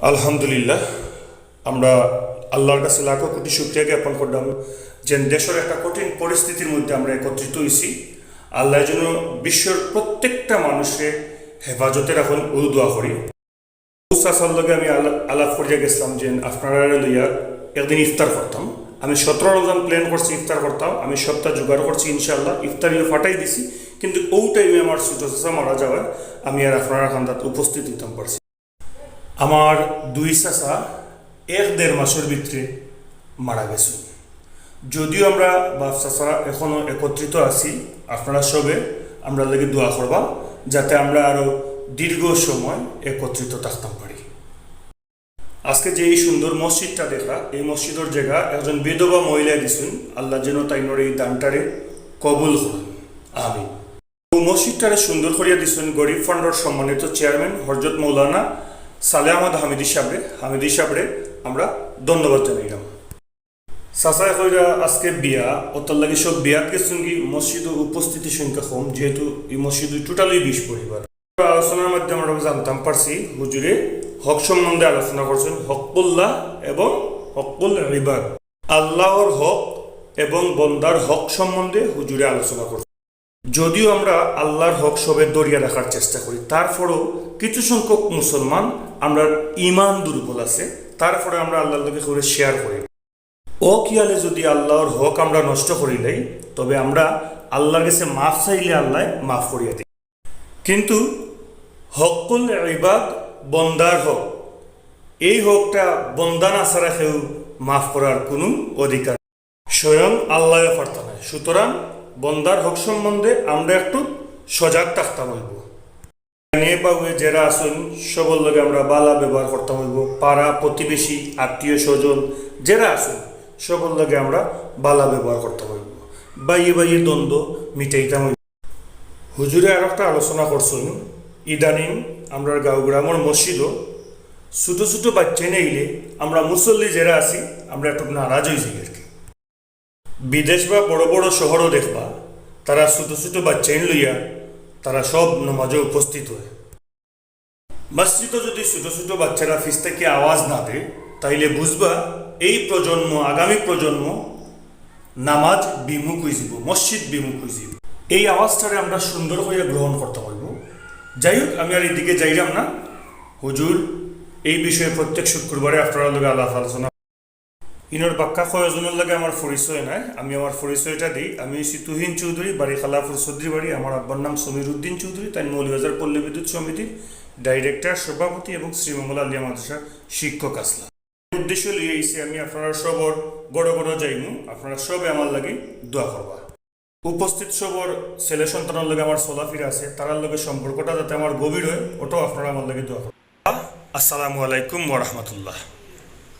আলহামদুলিল্লাহ, আমরা আল্লাহর কাছে লাখো কোটি শুক্রিয়া জ্ঞাপন করলাম যে দেশের একটা কঠিন পরিস্থিতির মধ্যে আমরা একত্রিত হয়েছি। আল্লাহ যেন বিশ্বের প্রত্যেকটা মানুষের হেফাজতে রাখুন, ও দোয়া করি। উস্তাসার লগে আমি আলা- আলাপ করিয়া গেছিলাম যে আপনারা লইয়া একদিন ইফতার করতাম। আমি সতেরো রমজান প্ল্যান করছি, ইফতার করতাম। আমি সপ্তাহ জোগাড় করছি ইনশাল্লাহ ইফতারিও ফাটাই দিছি। কিন্তু ও টাইমে আমার চাচা মারা যাওয়ায় আমি আর আপনারা খান্দাত উপস্থিত হইতাম পারছি আমার দুই চাচা এক দেড় মাসের ভিতরে মারা গেছে। যদিও আমরা বাপ চাচা এখনও একত্রিত আছি, আপনারা সবে আমরা লেগে দোয়া করবা যাতে আমরা আরও দীর্ঘ সময় একত্রিত থাকতাম পারি। আজকে যে এই সুন্দর মসজিদটা দেখা, এই মসজিদের জায়গা একজন বিধবা মহিলা দিছেন, আল্লাহ যেন তাইনোর এই দানটারে কবুল করুন। আমি মসজিদটারে সুন্দর করিয়া দিছেন গরিব ফান্ডর সম্মানিত চেয়ারম্যান হরজত মৌলানা সালে আহমদ হামিদি সাবরে হামিদি সাবরে আমরা ধন্যবাদ জানাইলাম। সাসায় কইরা আজকে বিয়া অতর লাগে সব বিয়াত গেছেন মসজিদ উপস্থিতি সংখ্যা কম, যেহেতু এই মসজিদ টোটালি বিশ পরিবার। আলোচনার মাধ্যমে আমরা জানতাম পারছি, হুজুরে হক সম্বন্ধে আলোচনা করছেন হকবুল্লাহ এবং হকবুল রিবাদ আল্লাহর হক এবং বন্দার হক সম্বন্ধে হুজুরে আলোচনা করছেন। যদিও আমরা আল্লাহর হক সবে দরিয়া রাখার চেষ্টা করি, তারপরেও কিছু সংখ্যক মুসলমান আমরা ইমান দুর্বল আছে, তারপরে আমরা আল্লাহর লোকে করে শেয়ার করি। ও কিয়ালে যদি আল্লাহর হক আমরা নষ্ট করি করিলেই তবে আমরা আল্লাহর কাছে মাফ চাইলে আল্লাহ মাফ করিয়া দিই কিন্তু হকুল ইবাদ বন্দার হক, এই হকটা বন্দা না ছাড়া কেউ মাফ করার কোনো অধিকার নেই। স্বয়ং আল্লাহ পারতাম না সুতরাং বন্দার হক সম্বন্ধে আমরা একটু সজাগ থাকতাম হইব। নিয়ে যারা আসুন সবল লগে আমরা বালা ব্যবহার করতাম হইব। পাড়া প্রতিবেশী, আত্মীয় স্বজন যারা আসুন সবল লগে আমরা বালা ব্যবহার করতাম হইব। বাইয়ে বাইয়ে দ্বন্দ্ব মিটাইতাম হইব। হুজুরে আর একটা আলোচনা করছেন, ইদানিং আমরা গাঁও গ্রামের মসজিদও ছোটো ছোটো বাচ্চা নেইলে আমরা মুসল্লি যারা আছি, আমরা একটু নারাজ হয়েছি আর বিদেশ বা বড় বড় শহরও দেখবা। তারা ছোটো ছোটো বাচ্চাইন লইয়া তারা সব নমাজে উপস্থিত হয়। মসজিদও যদি ছোট ছোট বাচ্চারা ফিস থেকে আওয়াজ না দেয়, তাইলে বুঝবা এই প্রজন্ম, আগামী প্রজন্ম নামাজ বিমুখ হয়ে যাব মসজিদ বিমুখ হয়ে যাব এই আওয়াজটারে আমরা সুন্দর হইয়া গ্রহণ করতে পারব। যাই হোক, আমি আর এদিকে যাইলাম না। হুজুর, এই বিষয়ে প্রত্যেক শুক্রবারে আপনারা লোক আলাপ আলোচনা ইনোর বাক্কা কয়জনের লাগে আমার পরিচয় নাই। আমি আমার পরিচয়টা দিই। আমি হচ্ছি তুহিন চৌধুরী, বাড়ি খালাপুর চৌধুরী বাড়ি। আমার আব্বার নাম সমীর উদ্দিন চৌধুরী, তাই মৌলবাজার পল্লী বিদ্যুৎ সমিতির ডাইরেক্টর সভাপতি এবং শ্রীমঙ্গল আলিয়া মাদ্রাসার শিক্ষক আসলাম। উদ্দেশ্য লিয়ে আইসি আমি আপনারা সবর গড় গড় যাইমু। আপনারা সবে আমার লাগে দোয়া করবা। উপস্থিত সবর ছেলে সন্তানের লগে আমার চলাফিরা আছে, তারার লগে সম্পর্কটা যাতে আমার গভীর হয়, ওটাও আপনারা আমার লাগে দোয়া করবা। আসসালামু আলাইকুম ওরহমতুল্লাহ